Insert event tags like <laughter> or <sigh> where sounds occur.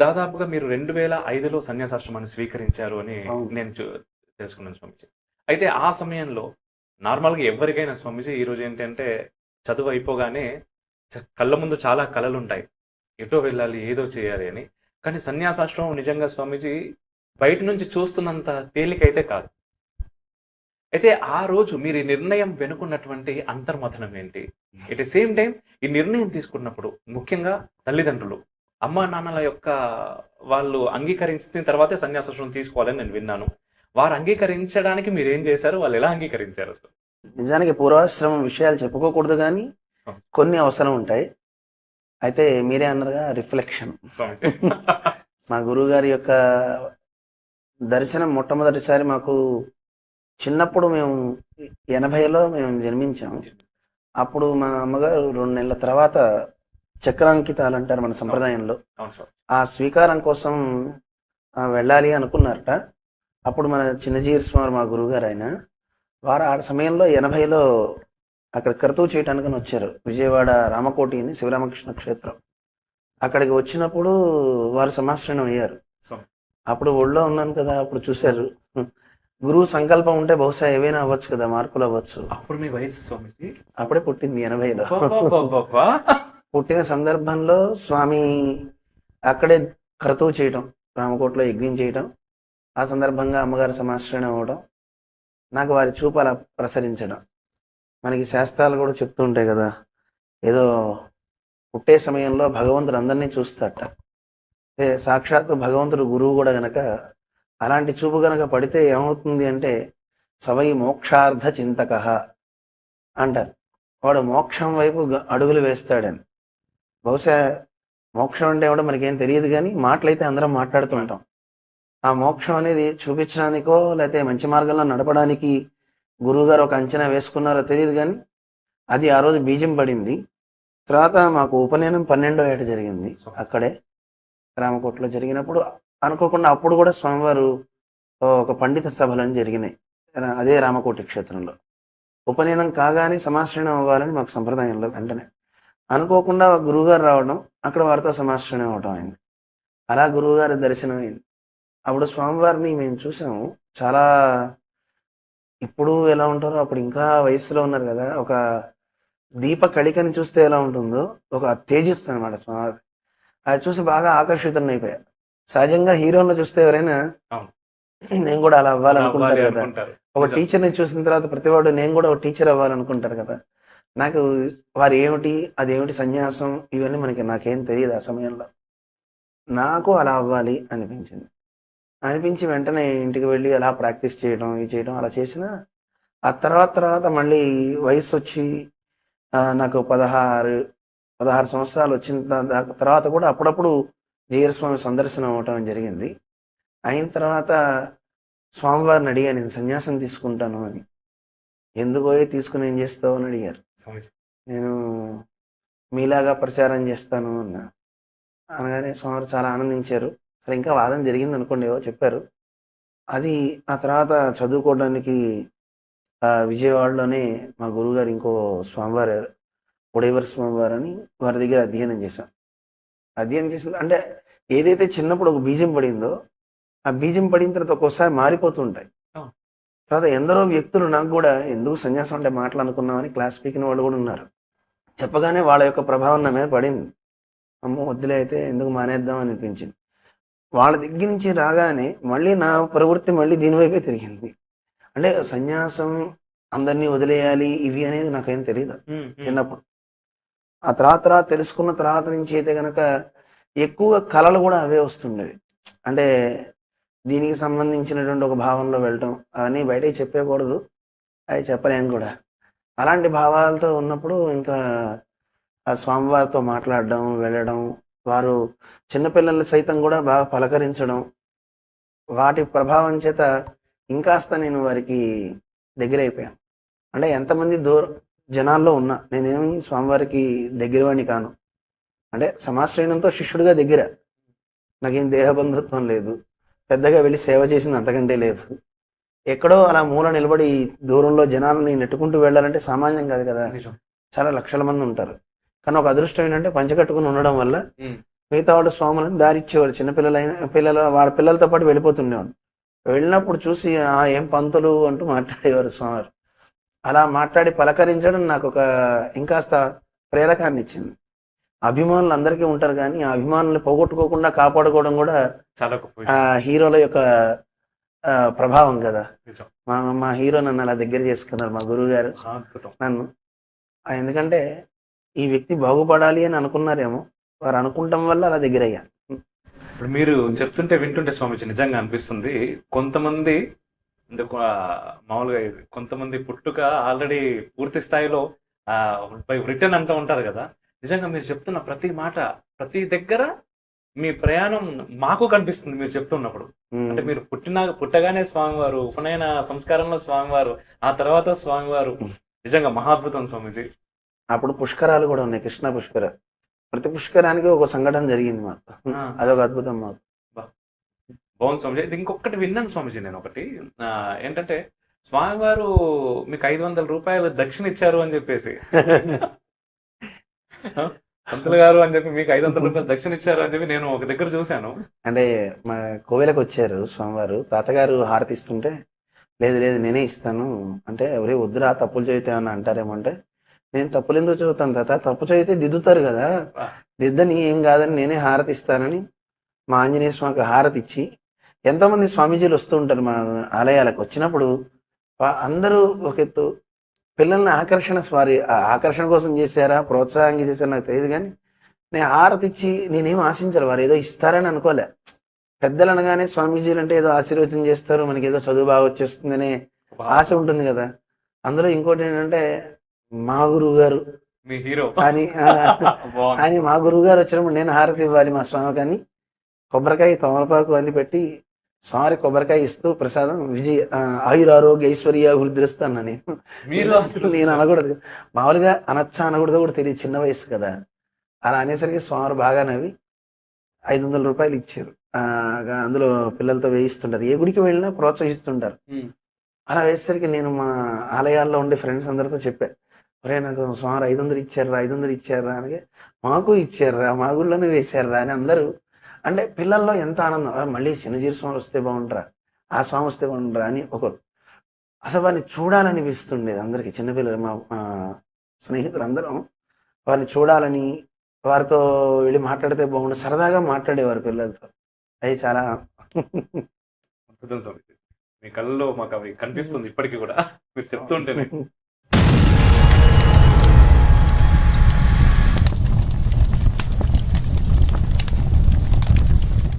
దాదాపుగా మీరు రెండు వేల ఐదులో సన్యాసాశ్రమాన్ని స్వీకరించారు అని. నేను తెలుసుకున్నాను స్వామీజీ. అయితే ఆ సమయంలో నార్మల్గా ఎవరికైనా స్వామీజీ ఈ రోజు ఏంటంటే చదువు అయిపోగానే కళ్ళ ముందు చాలా కళలు ఉంటాయి ఎటో వెళ్ళాలి ఏదో చేయాలి అని. కానీ సన్యాసాశ్రమం నిజంగా స్వామీజీ బయట నుంచి చూస్తున్నంత తేలికైతే కాదు. అయితే ఆ రోజు మీరు ఈ నిర్ణయం వెనుకున్నటువంటి అంతర్మథనం ఏంటి? ఎట్ ది సేమ్ టైం ఈ నిర్ణయం తీసుకున్నప్పుడు ముఖ్యంగా తల్లిదండ్రులు అమ్మ నాన్నల యొక్క వాళ్ళు అంగీకరించిన తర్వాతే సన్యాసాశ్రమం తీసుకోవాలని నేను విన్నాను. వారు అంగీకరించడానికి మీరు ఏం చేశారు? వాళ్ళు ఎలా అంగీకరించారు అసలు? నిజానికి పూర్వాశ్రమం విషయాలు చెప్పుకోకూడదు కానీ కొన్ని అవసరం ఉంటాయి. అయితే మీరే అన్నారుగా రిఫ్లెక్షన్. <laughs> మా గురువు గారి యొక్క దర్శనం మొట్టమొదటిసారి మాకు చిన్నప్పుడు మేము ఎనభైలో మేము జన్మించాము. అప్పుడు మా అమ్మగారు రెండు నెలల తర్వాత చక్రాంకితాలు అంటారు మన సంప్రదాయంలో. ఆ స్వీకారం కోసం వెళ్ళాలి అనుకున్నారట. అప్పుడు మన చిన్నజీరి స్వామి మా గురువుగారు ఆయన వారు ఆ సమయంలో ఎనభైలో అక్కడ క్రతువు చేయటానికి వచ్చారు. విజయవాడ రామకోటి అని శివరామకృష్ణ క్షేత్రం. అక్కడికి వచ్చినప్పుడు వారు సమాశ్రయం అయ్యారు. అప్పుడు ఒళ్ళో ఉన్నాను కదా అప్పుడు చూశారు. గురువు సంకల్పం ఉంటే బహుశా ఏవైనా అవ్వచ్చు కదా మార్పులు అవ్వచ్చు. అప్పుడు మీ వయసు స్వామిజీ అప్పుడే పుట్టింది ఎనభైలో. పుట్టిన సందర్భంలో స్వామి అక్కడే క్రతువు చేయటం రామకోటలో యజ్ఞం చేయటం ఆ సందర్భంగా అమ్మగారు సమాశ్రయం అవ్వడం నాకు వారి చూపు అలా ప్రసరించడం. మనకి శాస్త్రాలు కూడా చెప్తూ ఉంటాయి కదా ఏదో పుట్టే సమయంలో భగవంతుడు అందరినీ చూస్తాట సాక్షాత్తు భగవంతుడు గురువు కూడా గనక అలాంటి చూపు గనక పడితే ఏమవుతుంది అంటే సవై మోక్షార్థ చింతక అంటారు. వాడు మోక్షం వైపు గ- అడుగులు వేస్తాడని. బహుశా మోక్షం అంటే కూడా మనకేం తెలియదు కానీ మాటలైతే అందరం మాట్లాడుతూ ఉంటాం. ఆ మోక్షం అనేది చూపించడానికో లేకపోతే మంచి మార్గంలో నడపడానికి గురువుగారు ఒక అంచనా వేసుకున్నారో తెలియదు కానీ అది ఆ రోజు బీజం పడింది. తర్వాత మాకు ఉపనయనం పన్నెండో ఏట జరిగింది అక్కడే. రామకోటలో జరిగినప్పుడు అనుకోకుండా అప్పుడు కూడా స్వామివారు ఒక పండిత సభలని జరిగినాయి. అదే రామకోటి క్షేత్రంలో. ఉపనయనం కాగానే సమాశ్రయం అవ్వాలని మాకు సంప్రదాయంలో వెంటనే అనుకోకుండా గురువుగారు రావడం అక్కడ వారితో సమాశ్రయం అవ్వడం అయింది. అలా గురువుగారి దర్శనం అయింది. అప్పుడు స్వామివారిని మేము చూసాము. చాలా ఇప్పుడు ఎలా ఉంటారో అప్పుడు ఇంకా వయసులో ఉన్నారు కదా ఒక దీప కళికని చూస్తే ఎలా ఉంటుందో ఒక తేజస్సు అనమాట స్వామివారి అది చూసి బాగా ఆకర్షితులను అయిపోయారు సహజంగా హీరోలను చూస్తే ఎవరైనా. నేను కూడా అలా అవ్వాలనుకుంటారు అవ్వాలి కదా. ఒక. టీచర్ని చూసిన తర్వాత ప్రతివాడు నేను కూడా ఒక టీచర్ అవ్వాలనుకుంటారు కదా. నాకు వారు ఏమిటి అదేమిటి సన్యాసం? ఇవన్నీ మనకి నాకేం తెలియదు ఆ సమయంలో. నాకు అలా అవ్వాలి అనిపించింది. అనిపించి వెంటనే ఇంటికి వెళ్ళి అలా ప్రాక్టీస్ చేయడం ఇది చేయడం అలా చేసిన ఆ తర్వాత తర్వాత మళ్ళీ వయసు వచ్చి నాకు పదహారు పదహారు సంవత్సరాలు వచ్చిన తర్వాత కూడా అప్పుడప్పుడు జీర స్వామి సందర్శనం అవటం జరిగింది. అయిన తర్వాత స్వామివారిని అడిగాను నేను సన్యాసం తీసుకుంటాను అని. ఎందుకో తీసుకుని ఏం చేస్తావు అని అడిగారు. నేను మీలాగా ప్రచారం చేస్తాను అన్న. అనగానే స్వామి చాలా ఆనందించారు. సరే ఇంకా వాదన జరిగింది అనుకోండి ఏవో చెప్పారు. అది ఆ తర్వాత చదువుకోవడానికి ఆ, విజయవాడలోనే మా గురువుగారు ఇంకో స్వామివారు ఉడేవర్ స్వామివారు అని వారి దగ్గర అధ్యయనం చేశాం. అధ్యయనం చేసిన అంటే ఏదైతే చిన్నప్పుడు ఒక బీజం పడిందో ఆ బీజం పడిన తర్వాత ఒక్కోసారి మారిపోతూ ఉంటాయి. అవును. తర్వాత ఎందరో వ్యక్తులు నాకు కూడా ఎందుకు సన్యాసం అంటే మాటలు అనుకున్నామని క్లాస్ పీకిన వాళ్ళు కూడా ఉన్నారు. చెప్పగానే వాళ్ళ యొక్క ప్రభావం నా మీద పడింది. అమ్మో వద్దులే అయితే ఎందుకు మానేద్దాం అని అనిపించింది. వాళ్ళ దగ్గర నుంచి రాగానే మళ్ళీ నా ప్రవృత్తి మళ్ళీ దీనివైపే తిరిగింది. అంటే సన్యాసం అందరినీ వదిలేయాలి ఇవి అనేది నాకేం తెలియదు. చిన్నప్పుడు. ఆ తర్వాత తర్వాత తెలుసుకున్న తర్వాత నుంచి అయితే గనక ఎక్కువగా కళలు కూడా అవే వస్తుండేవి. అంటే దీనికి సంబంధించినటువంటి ఒక భావంలో వెళ్ళటం అవన్నీ బయటకి చెప్పేయకూడదు. అవి చెప్పలేను కూడా. అలాంటి భావాలతో ఉన్నప్పుడు ఇంకా ఆ స్వామివారితో మాట్లాడడం వెళ్ళడం వారు చిన్నపిల్లలు సైతం కూడా బాగా పలకరించడం వాటి ప్రభావం చేత ఇంకాస్త నేను వారికి దగ్గరైపోయాను. అంటే ఎంతమంది దూర జనాల్లో ఉన్నా నేనేమి స్వామివారికి దగ్గరవాణి కాను. అంటే సమాశ్రయణంతో శిష్యుడిగా దగ్గర. నాకేం దేహబంధుత్వం లేదు. పెద్దగా వెళ్ళి సేవ చేసింది అంతకంటే లేదు. ఎక్కడో అలా మూల నిలబడి దూరంలో జనాలని నెట్టుకుంటూ వెళ్ళాలంటే సామాన్యం కాదు కదా. చాలా లక్షల మంది ఉంటారు. కానీ ఒక అదృష్టం ఏంటంటే పంచకట్టుకుని ఉండడం వల్ల. మిగతా వాడు స్వాములను దారిచ్చేవాడు చిన్నపిల్లలైన పిల్లల వాళ్ళ పిల్లలతో పాటు వెళ్ళిపోతుండేవాడు వెళ్ళినప్పుడు చూసి "ఆ, ఏం పంతులు అంటూ మాట్లాడేవారు స్వామివారు అలా మాట్లాడి పలకరించడం నాకు ఒక ఇంకాస్త ప్రేరకాన్ని ఇచ్చింది. అభిమానులు అందరికీ ఉంటారు కానీ ఆ అభిమానులు పోగొట్టుకోకుండా కాపాడుకోవడం కూడా ఆ. హీరోల యొక్క ప్రభావం కదా. మా మా హీరో నన్ను అలా దగ్గర చేసుకున్నారు మా గురువు గారు నన్ను. ఎందుకంటే ఈ వ్యక్తి బాగుపడాలి అని అనుకున్నారేమో వారు అనుకుంటాం వల్ల అలా దగ్గర అయ్యా ఇప్పుడు మీరు చెప్తుంటే వింటుంటే స్వామిజీ నిజంగా అనిపిస్తుంది. కొంతమంది మామూలుగా కొంతమంది పుట్టుక ఆల్రెడీ పూర్తి స్థాయిలో బై రిటర్న్ అంటూ ఉంటారు కదా. నిజంగా మీరు చెప్తున్న ప్రతి మాట ప్రతి దగ్గర మీ ప్రయాణం మాకు కనిపిస్తుంది మీరు చెప్తున్నప్పుడు. అంటే మీరు పుట్టిన పుట్టగానే స్వామివారు ఉపనయన సంస్కారంలో స్వామివారు ఆ తర్వాత స్వామివారు. నిజంగా మహాద్భుతం స్వామిజీ. అప్పుడు పుష్కరాలు కూడా ఉన్నాయి కృష్ణ పుష్కరాలు ప్రతి పుష్కరానికి ఒక సంఘటన జరిగింది మాకు. అదొక అద్భుతం మాకు. బాగుంది స్వామిజీ. ఇంకొకటి విన్నాను స్వామిజీ నేను ఒకటి. ఏంటంటే స్వామివారు మీకు ఐదు వందల రూపాయలు దక్షిణ ఇచ్చారు అని చెప్పేసి. <laughs> పంతులు గారు అని చెప్పి మీకు ఐదు వందల రూపాయలు దక్షిణ ఇచ్చారు అని చెప్పి నేను ఒక దగ్గర చూశాను. అంటే మా కోవెలకు వచ్చారు స్వామివారు. తాతగారు హారతి ఇస్తుంటే లేదు లేదు నేనే ఇస్తాను. అంటే ఎవరే వద్దురా తప్పులు చదివితే ఏమన్నా అంటారేమో అంటే నేను తప్పులు ఎందుకు చదువుతాను తాత? తప్పు చదివితే దిద్దుతారు కదా. దిద్దని ఏం కాదని నేనే హారతి ఇస్తానని మా ఆంజనేయ స్వామికి హారతి ఇచ్చి ఎంతోమంది స్వామీజీలు వస్తూ ఉంటారు మా ఆలయాలకు. వచ్చినప్పుడు అందరూ ఒక ఎత్తు పిల్లల్ని ఆకర్షణ స్వారీ ఆకర్షణ కోసం చేశారా? ప్రోత్సాహంగా చేశారా? నాకు తెలియదు కానీ నేను హారతి ఇచ్చి నేనేం ఆశించాలి వారు. ఏదో ఇస్తారని అనుకోలే. పెద్దలు అనగానే స్వామీజీలు అంటే ఏదో ఆశీర్వచనం చేస్తారు మనకి ఏదో చదువు బాగా వచ్చేస్తుందనే ఆశ ఉంటుంది కదా. అందులో ఇంకోటి ఏంటంటే మా గురువు గారు. బాగుంది. కానీ మా గురువు గారు వచ్చినప్పుడు నేను హారతి ఇవ్వాలి మా స్వామి కానీ కొబ్బరికాయ తమలపాకు అన్ని పెట్టి స్వామి కొబ్బరికాయ ఇస్తూ ప్రసాదం విజయ ఆ, ఆయురారోగ్య ఐశ్వర్య వృద్ధిస్తూ అన్నా నేను. మీరు అసలు నేను అనకూడదు. మామూలుగా అనొచ్చా అనకూడదు కూడా తెలియదు చిన్న వయసు కదా. అలా అనేసరికి స్వామి బాగా నవ్వి ఐదు వందల రూపాయలు ఇచ్చారు. అందులో పిల్లలతో వేయిస్తుంటారు. ఏ గుడికి వెళ్ళినా ప్రోత్సహిస్తుంటారు. అలా వేసేసరికి నేను మా ఆలయాల్లో ఉండే ఫ్రెండ్స్ అందరితో చెప్పా ఒరే నాకు సుమారు ఐదు వందలు ఇచ్చారా ఐదు వందలు ఇచ్చారా అని మాకు ఇచ్చారా మా గుళ్ళోనే వేశారా అని అందరూ అంటే పిల్లల్లో ఎంత ఆనందం? "ఆ, మళ్ళీ చిన్నజీరి స్వామి వస్తే బాగుంటారా ఆ స్వామి వస్తే బాగుంటారా అని ఒకరు అసలు వారిని చూడాలనిపిస్తుండేది అందరికి. చిన్నపిల్లలు మా మా స్నేహితులు అందరం వారిని చూడాలని వారితో వెళ్ళి మాట్లాడితే బాగుండు సరదాగా మాట్లాడేవారు పిల్లలతో. అది చాలా అద్భుతం స్వామిజీ మీ కళ్ళలో మాకు అవి కనిపిస్తుంది ఇప్పటికీ కూడా. మీరు చెప్తుంటేనే <laughs>